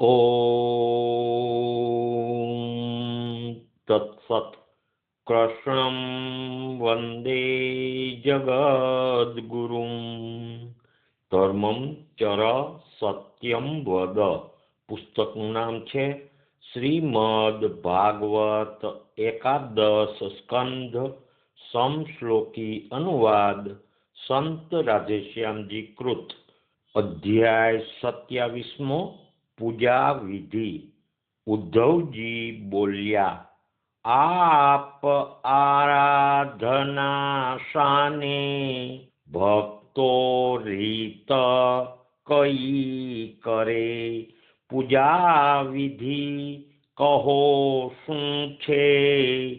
ॐ तत्सत् कृष्णं वन्दे જગદ્ગુરુમ ધર્મમ ચર સત્યમ વદ પુસ્તકનું નામ છે શ્રીમદ ભાગવત એકાદશ સ્કંધ સમશ્લોકી અનુવાદ સંત રાધેશ્યામજી કૃત અધ્યાય સત્યાવીસમો પૂજા વિધિ ઉદ્ધવજી બોલ્યા, આપ આરાધના શાને ભક્તો રીત કઈ કરે? પૂજા વિધિ કહો શું છે?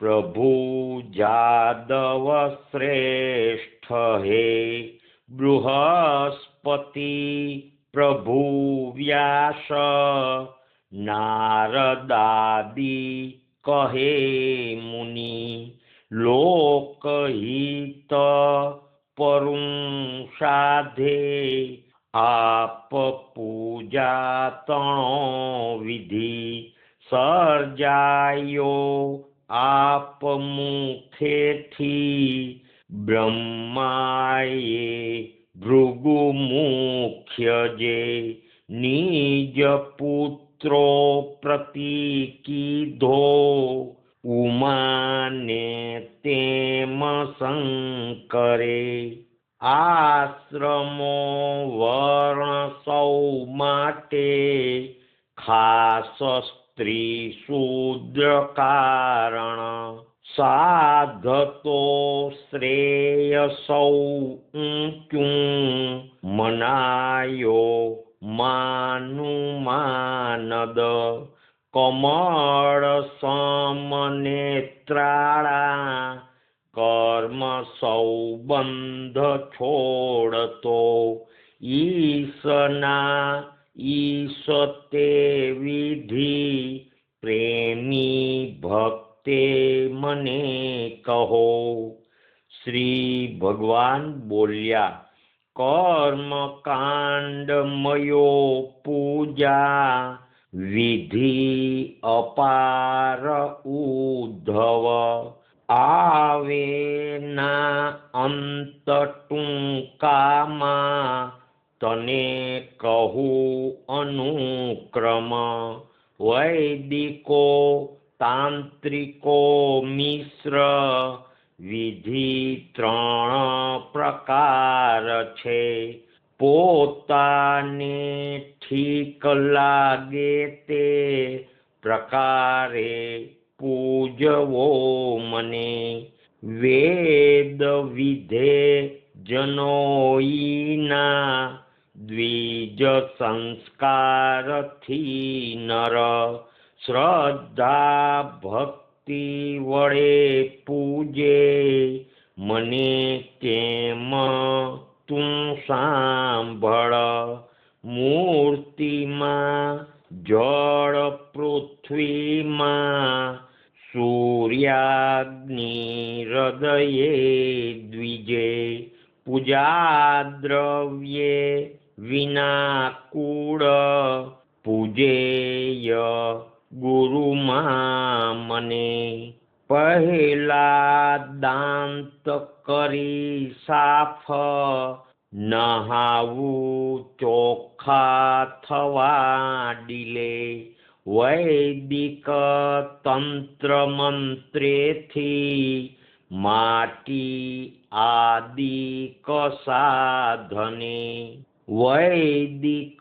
પ્રભુ જાદવ શ્રેષ્ઠ હે, બૃહસ્પતિ પ્રભુ વ્યાસ નારદાદી કહે મુનિ લોકહિત પરું સાધે આપ પૂજા તણો વિધિ સર્જાયો આપ મુખેથી બ્રહ્માએ ભૃગુ મુખ્ય જે નિજ પુત્રો પ્રતિ કીધો ઉમાને તેમ શંકરે આશ્રમો વર્ણસૌ માટે ખાસ સ્ત્રી શુદ્ર કારણ સાધતો શ્રેય સૌ ઊંચું મનાયો માનું માનદ કમળ સમનેત્રાળા કર્મ સૌ બંધ છોડતો. ઈશના ઈશ તે વિધિ પ્રેમી ભક્તે મને કહો. શ્રી ભગવાન બોલ્યા કર્મ કાંડ મયો પૂજા વિધિ અપાર ઉદ્ધવ. આવે ના અંત ટૂંકામાં તને કહું અનુક્રમ. વૈદિકો તાંત્રિકો મિશ્ર વિધિ ત્રણ પ્રકાર છે પોતાને ઠીક લાગે તે પ્રકારે પૂજવો મને વેદ વિધે જનોઈના દ્વિજ સંસ્કારથી નર श्रद्धा श्रद्धाभक्तिवरे पूजे मने मनेके मुसम्भर मूर्तिमा जडपृथ्वीमा सूर्याग्निहृदये द्विजे पूजाद्रव्ये द्रव्ये विनाकूळ पूजेय। પૂજા દ્રવ્યે વિના કુળ પૂજેય ગુરુમાં મને પહેલા દાંત કરી સાફ નહાવું ચોખ્ખા થવા ડીલે વૈદિક તંત્ર મંત્રેથી માટી આદિ કસાધને વૈદિક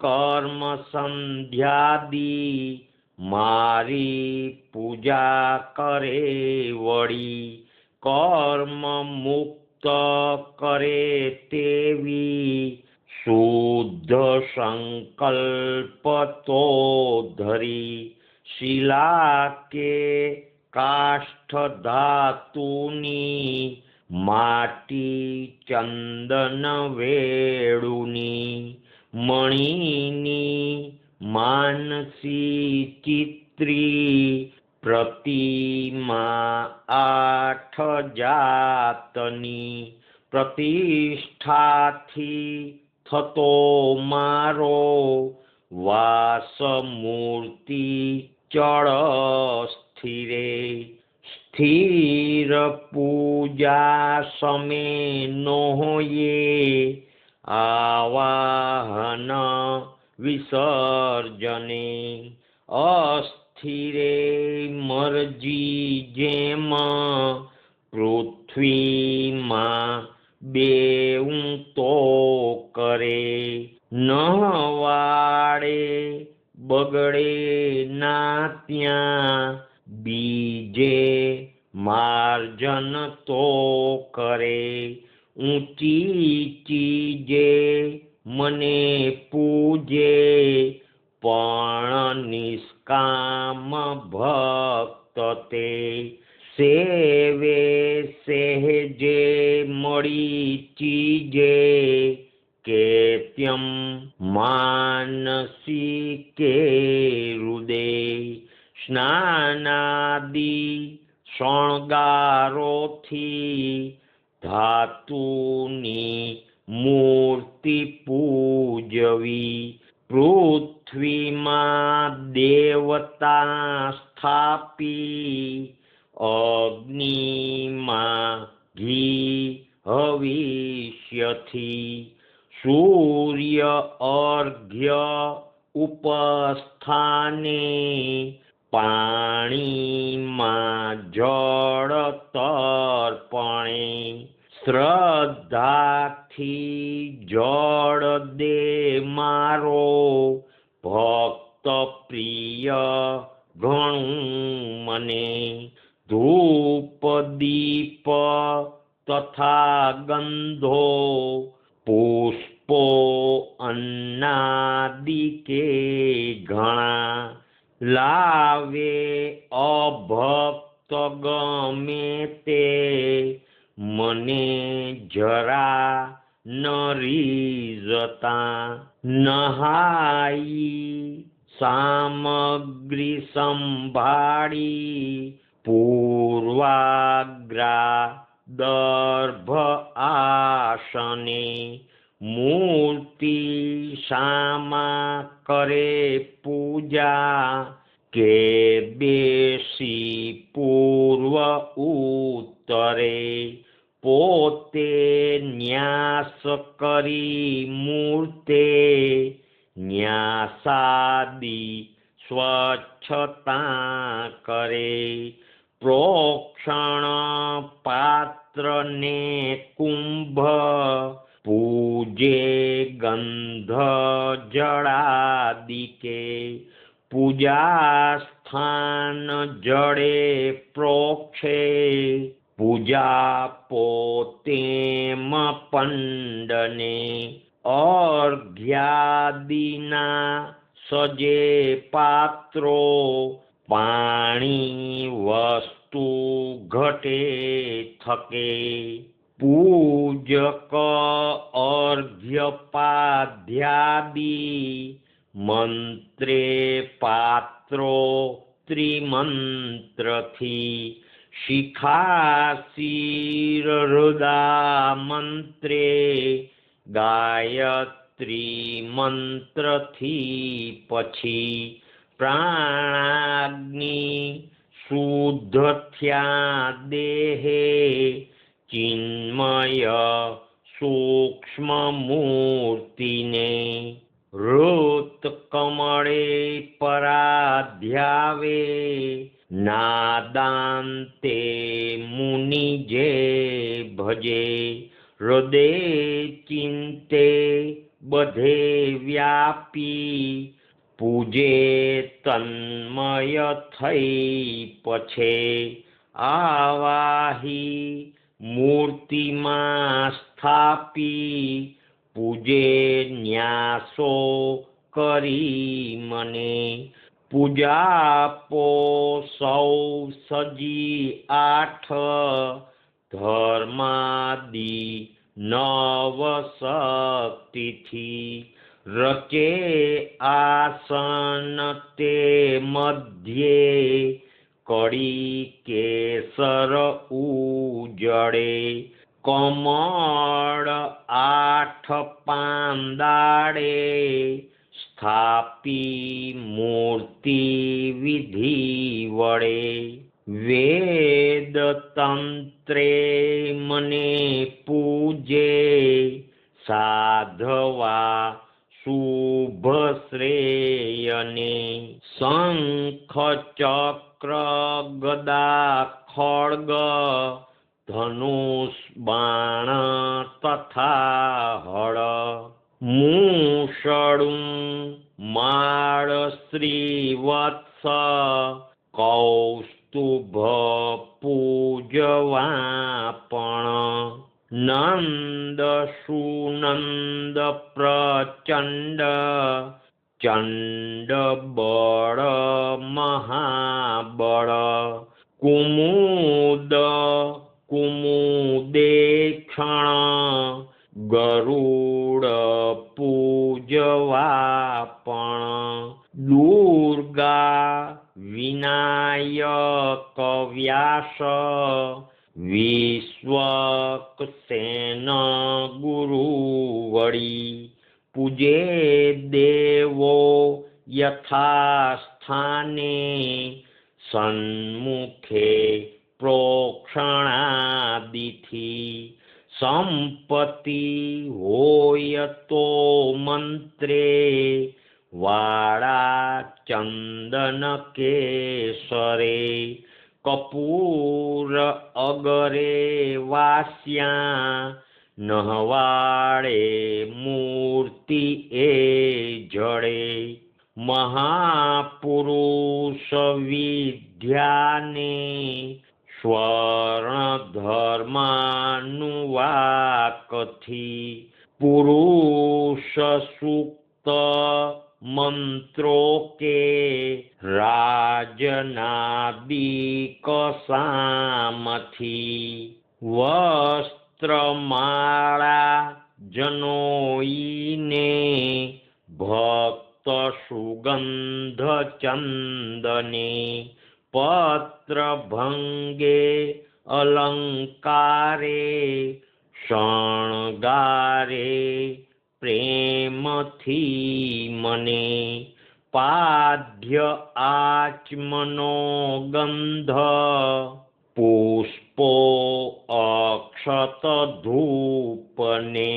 કર્મ સંધ્યાદી મારી પૂજા કરે વળી, કર્મ મુક્ત કરે તેવી શુદ્ધ સંકલ્પ તો ધરી, શિલા કે કાષ્ઠ ધાતુની माटी चन्दनवेणुनि मणिनि मानसी चित्री प्रतिमा आ जातनि थतो मारो वासमूर्ति चिरे સ્થિરે પૂજા સમે નોયે આવાહન વિસર્જને અસ્થિરે મરજી જેમ પૃથ્વીમાં બેઉં તો કરે નવાડે બગડે ના ત્યાં બીજે માર્જન તો કરે. ઊંચી ચીજે મને પૂજે. પણ નિષ્કામ ભક્ત તે સેવે સહેજે મળી ચીજે ઘણું મને ધૂપ દીપ તથા ગંધો પુષ્પો અન્નાદિ કે ઘણા લાવે અભક્ત ગમે તે મને જરા ન રીઝતા નહાઈ સામગ્રી સંભાળી પૂર્વાગ્રા દર્ભ આસને મૂર્તિ શામા કરે પૂજા કે બેસી પૂર્વ ઉત્તરે પોતે ન્યાસ કરી મૂર્તે ન્યાસાદી સ્વચ્છતા કરે પ્રોક્ષણ પાત્રને કુંભ પૂજે ગંધ જળાદિકે પૂજા સ્થાન જડે પ્રોક્ષે પૂજા પોતેમ પંડને અર્ઘ્યાદિના सजे पात्रो पाणी वस्तु घटे थके। पूजक अर्घ्यपाध्यादि मन्त्रे पात्रो त्रिमन्त्रथि। शिखासीरहृदा मन्त्रे गाय ीमन्त्रि पशी प्राणाग्नि शुद्ध्या देहे चिन्मय सूक्ष्ममूर्तिने हृत्कमळे पराध्यावे नादान्ते मुनिजे भजे हृदे चिन्ते બધે વ્યાપી પૂજે તન્મય થઈ પછે. આવાહી મૂર્તિમાં સ્થાપી, પૂજે ન્યાસો કરી મને. પૂજાપો સૌ સજી આઠ ધર્માદિ नवशतिथि रके आसनते मध्ये कर केसर उजे कम्र आ पाण्डे स्थापि मूर्तिविधिवरे वेदतन्त्रे मने पूजे साधवा शुभश्रेयने। शङ्खचक्रगदा खड्ग धनुष्बाण तथा हर मूषडुं मार्श्रीवत्स कौस् શંખ પૂજવાપણ નંદ સુનંદ પ્રચંડ ચંડ બળ મહાબળ કુમુદ કુમુદેક્ષણ ગરુડ પૂજવાપણ દુર્ગા विनायकव्यास विश्व गुरुवरी पूजे देवो यथास्थाने सन्मुखे प्रोक्षणादिथि सम्पत्ति हो यतो मन्त्रे वारा कपूर अगरे वास्या नहवाे मूर्ति ए जडे महापुरुषविध्याने स्वर्णधर्मानुवाकथि सुप्त મંત્રો કે રાજનાદિક સામથી વસ્ત્રમાળા જનોઈને ભક્ત સુગંધ પત્ર ભંગે અલંકારે શણગારે પ્રેમથી મને પાધ્ય આચમનો ગંધ. પુષ્પો અક્ષત ધૂપને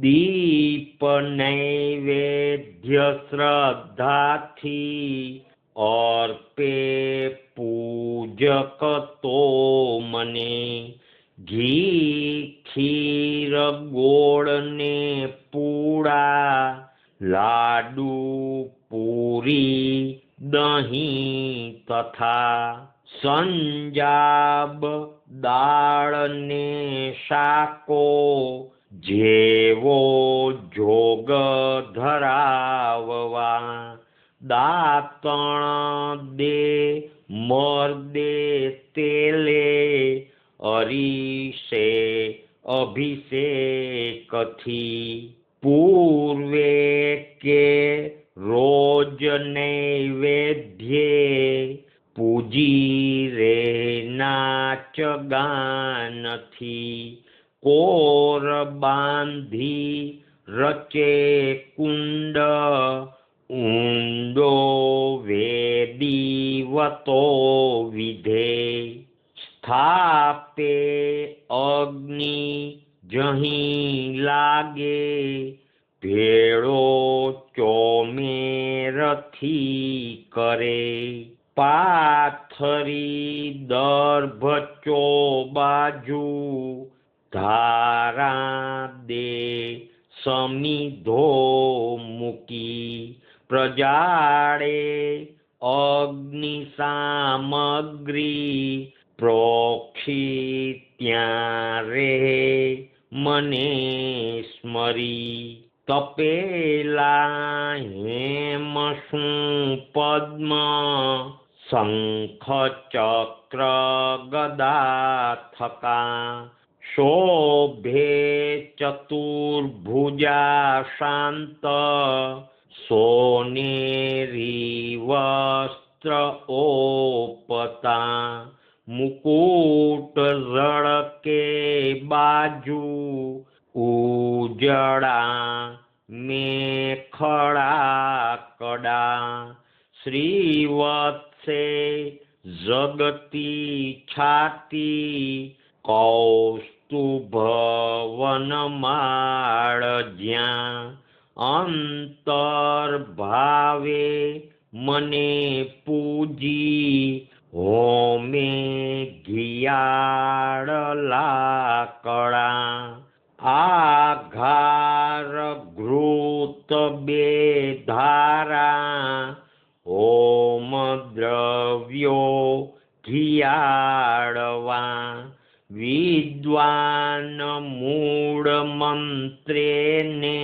દીપ નૈવેદ્ય શ્રદ્ધાથી અર્પે પૂજક તો મને ઘી, ખીર ગોળ ને પૂડા, લાડુ, પૂરી, દહીં તથા સંજાબ, દાળ ને શાકો જેવો જોગ ધરાવવા. દાતણ દે, મર્દે તેલે અરીસે અભિષેકથી પૂર્વે કે રોજ નૈવેદ્યે પૂજી રે નાચ ગાનથી કોર બાંધી રચે કુંડ ઊંડો વેદીવતો વિધે. સ્થાપે અગ્નિ જહીં લાગે, ભેળો ચોમેરથી કરે. પાથરી દર્ભચો બાજુ ધારા દે, સમિધો મૂકી. પ્રજાળે અગ્નિ સામગ્રી प्रोक्षीत्यारे मने स्मरि तपेला हेमसु पद्म शङ्खचक्रगदाथका शोभे चतुर्भुजा शान्त सोनेरीवस्त्र ओपता મુકુટ ઝળકે બાજુ ઉજળા મેખડા કડા. શ્રીવત્સે જગતી છાતી કૌસ્તુભવનમાળ જ્યાં અંતર ભાવે મને પૂજી ॐ मे घिया करा ॐ द्रव्यो घियाडवा विद्वान्मूढमन्त्रेणे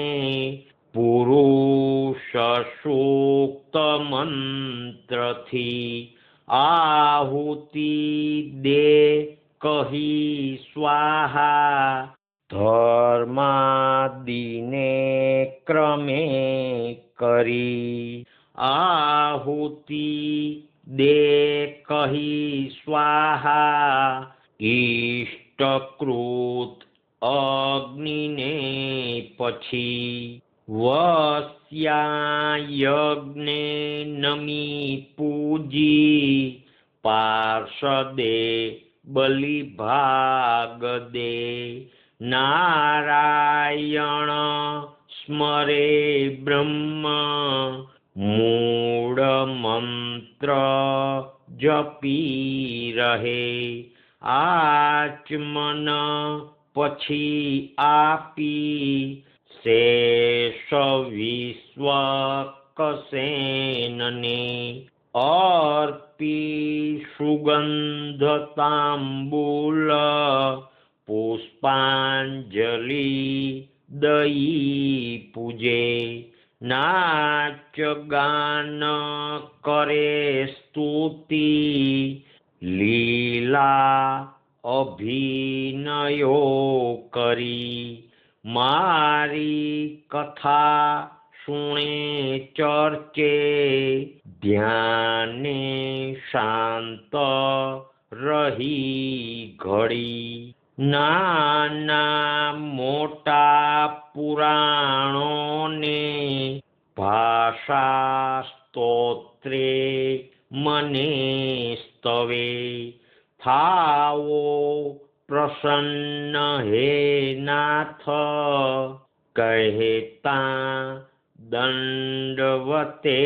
पुरुषसूक्तमन्त्रथि। आहुति दे कहि स्वाहा। धर्मादिने क्रमे करि। आहुति दे कहि स्वाहा। इष्टकृत् अग्निने प આહુતિ દે કહી સ્વાહા ઇષ્ટકૃત અગ્નિને પછી વસ્યા યજ્ઞે નમી પૂજી પાર્ષદે બલિભાગદે નારાયણ સ્મરે બ્રહ્મ મૂળમંત્ર જપી રહે આચમન પછી આપી શેષ વિશ્વ કસેનને અર્પી સુગંધ તાંબુલ પુષ્પાંજલિ દઈ પૂજે નાચ ગાન કરે સ્તુતિ લીલા અભિનયો કરી મારી કથા સુણે ચર્ચે ધ્યાને શાંત રહી ઘડી નાના મોટા પુરાણોને ભાષા સ્તોત્રે મને સ્તવે થાવો प्रसन्न हे नाथ हेनाथ दण्डवते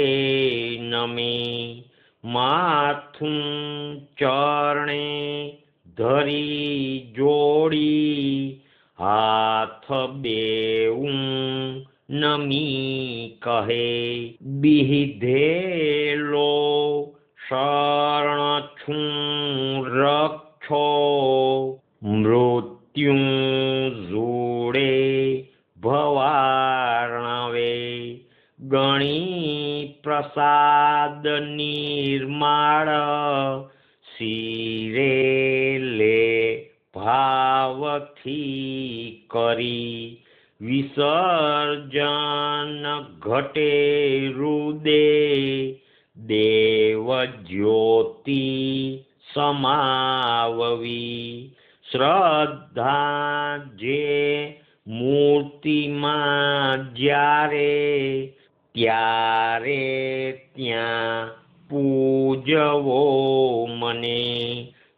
नमे। माथुं चरणे धरी जोडी हाथ बेऊ नमी कहे। विहिधेलो शरणछु रक्षो। રક્ષો મૃત્યુ જોડે ભવાર્ણવે. ગણી પ્રસાદ નિર્માળ શિરે લે ભાવથી કરી. વિસર્જન ઘટે રુદે. દેવ જ્યોતિ સમાવવી. શ્રદ્ધા જે મૂર્તિમાં જ્યારે ત્યારે ત્યાં પૂજવો મને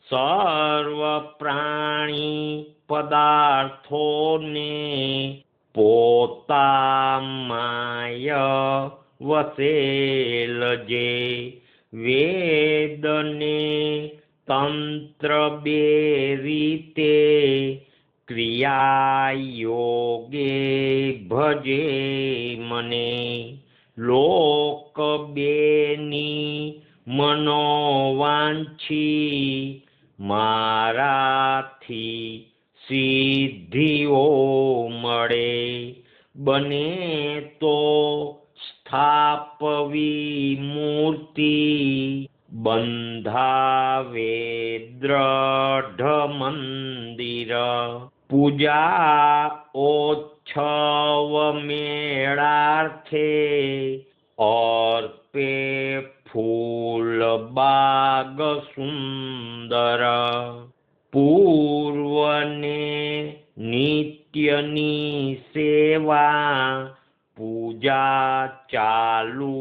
સર્વ પ્રાણી પદાર્થોને પોતામાય વસેલજે વેદને તંત્ર બે રીતે ક્રિયા યોગે ભજે મને લોક બેની મનોવાંછી મારાથી સિદ્ધિઓ મળે બને તો સ્થાપવી મૂર્તિ બંધાવે દ્રઢ મંદિર પૂજા ઓછવ મેળાર્થે અર્પે ફૂલ બાગ સુંદર પૂર્વને નિત્યની સેવા, પૂજા ચાલુ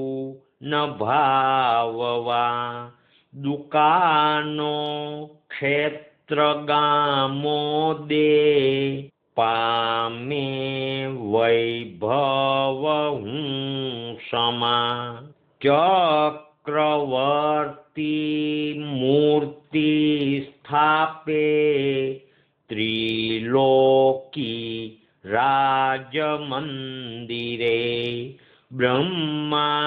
न भाव दुका नो क्षेत्रगामो दे। पमे चक्रवर्ती मूर्ति स्थापे। त्रिलोकी राजमन्दिरे। ब्रह्मा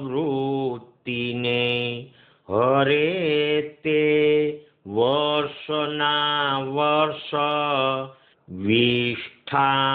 ृति ने हरे वर्षना वर्ष विष्ठा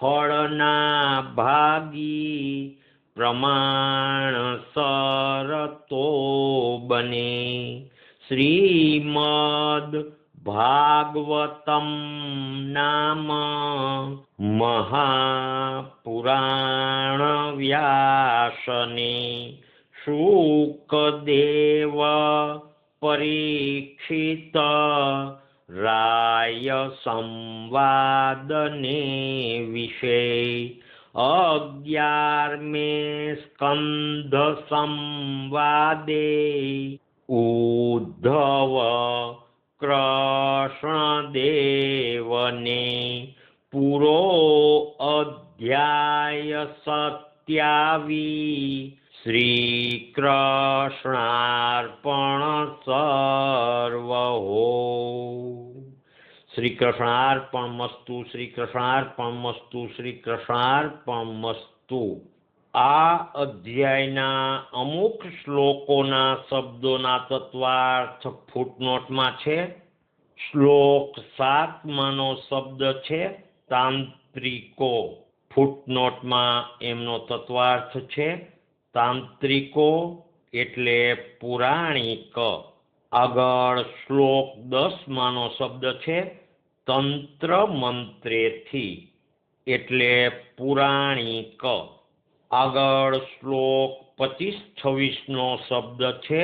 ફળના ભાગી પ્રમાણ તો બને. શ્રીમદ ભાગવતમ નામ મહાપુરાણ વ્યાસને શુકદેવ પરીક્ષિત रायसंवादने विषे अज्ञार्मे स्कन्धसंवादे उद्धव कृष्णदेवने पुरो अध्याय सत्यावि श्रीकृष्णार्पणस શ્રી કૃષ્ણાર્પણ મસ્તુ શ્રી કૃષ્ણાર્પણ મસ્તુ શ્રી કૃષ્ણાર્પણ મસ્તુ આ અધ્યાયના અમુક શ્લોકોના શબ્દોના તત્વાર્થ ફૂટનોટમાં છે. શ્લોક સાતમાંનો શબ્દ છે, તાંત્રિકો. ફૂટનોટમાં એમનો તત્વાર્થ છે, તાંત્રિકો એટલે પુરાણિક. આગળ શ્લોક દસમાંનો શબ્દ છે તંત્ર મંત્રેથી એટલે પુરાણિક, આગળ શ્લોક પચીસ છવ્વીસનો શબ્દ છે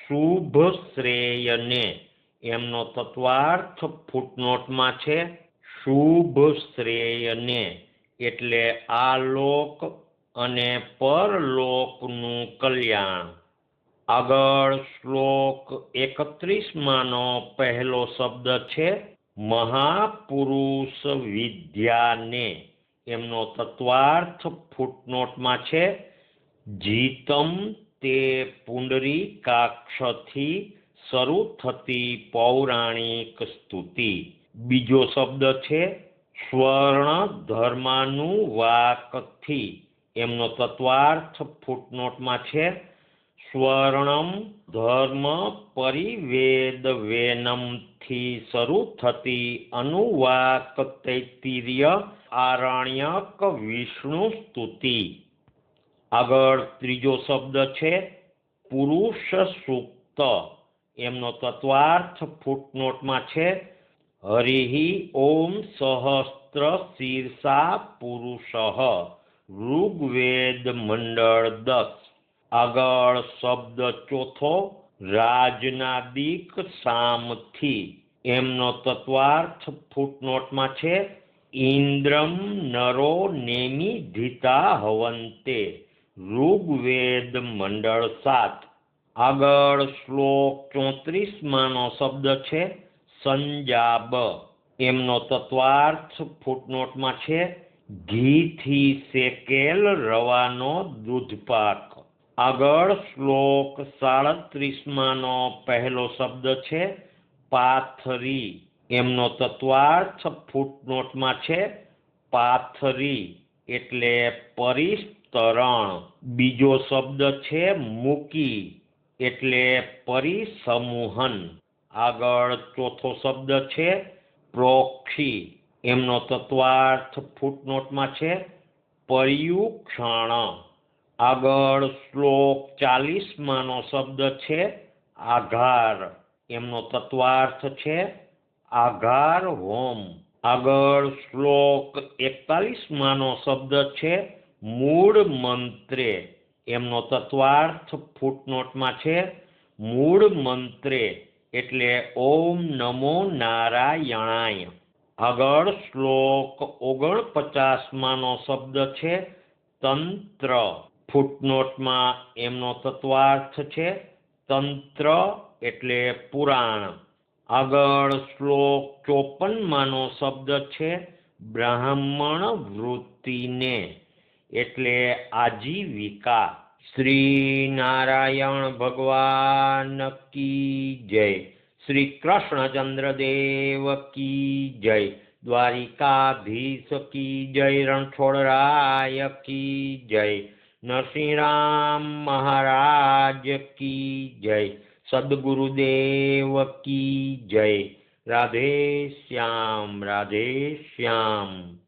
શુભ શ્રેયને એમનો તત્વાર્થ ફૂટનોટમાં છે શુભ શ્રેયને એટલે આ લોક અને પરલોકનું કલ્યાણ. આગળ શ્લોક એકત્રીસમાંનો પહેલો શબ્દ છે મહાપુરુષ વિદ્યાને એમનો તત્વાર્થ ફૂટનોટમાં છે, જીતમ તે પુંડરીકાક્ષથી શરૂ થતી પૌરાણિક સ્તુતિ. બીજો શબ્દ છે સ્વર્ણ ધર્માનુવાકથી એમનો તત્વાર્થ ફૂટનોટમાં છે સ્વર્ણમ ધર્મ પરિવેદ વેનમથી શરૂ થતી અનુવાક તૈતિર્ય આરણ્યક વિષ્ણુ સ્તુતિ. આગળ ત્રીજો શબ્દ છે પુરુષ સૂક્ત. એમનો તત્વાર્થ ફૂટનોટમાં છે હરિહિ ઓમ સહસ્ત્ર શીર્ષા પુરુષ ઋગ્વેદ મંડળ દસ આગળ શબ્દ ચોથો રાજના દીક સામથી. એમનો તત્વાર્થ ફૂટનોટમાં છે ઇન્દ્રમ નરો નેમી ધીતા હવંતે. ઋગ્વેદ મંડળ સાત. આગળ શ્લોક ચોત્રીસમાંનો શબ્દ છે, સંજાબ. એમનો તત્વાર્થ ફૂટનોટમાં છે, ઘીથી શેકેલ રવાનો દૂધપાક. આગળ શ્લોક સાડત્રીસમાંનો પહેલો શબ્દ છે, પાથરી. એમનો તત્વાર્થ ફૂટનોટમાં છે, પાથરી એટલે પરિસ્તરણ. બીજો શબ્દ છે, મૂકી એટલે પરિસમૂહન. આગળ ચોથો શબ્દ છે, પ્રોક્ષી. એમનો તત્વાર્થ ફૂટનોટમાં છે, પર્યુક્ષણ. આગળ શ્લોક ચાલીસમાંનો શબ્દ છે આઘાર. એમનો તત્વાર્થ છે આઘાર હોમ. આગળ શ્લોક એકતાલીસમાંનો શબ્દ છે મૂળ મંત્રે. એમનો તત્વાર્થ ફૂટનોટમાં છે મૂળ મંત્રે એટલે ઓમ નમો નારાયણાય. આગળ શ્લોક ઓગણપચાસમાંનો શબ્દ છે તંત્ર. ફૂટનોટમાં એમનો તત્વાર્થ છે તંત્ર એટલે પુરાણ. આગળ શ્લોક ચોપનમાંનો શબ્દ છે બ્રાહ્મણ વૃત્તિને એટલે આજીવિકા. શ્રી નારાયણ ભગવાન કી જય. શ્રી કૃષ્ણચંદ્ર દેવ કી જય. દ્વારિકાધીશ કી જય. રણછોડરાય કી જય. નરસિંહરામ મહારાજ કી જય સદગુરુદેવ કી જય. રાધે શ્યામ રાધે શ્યામ.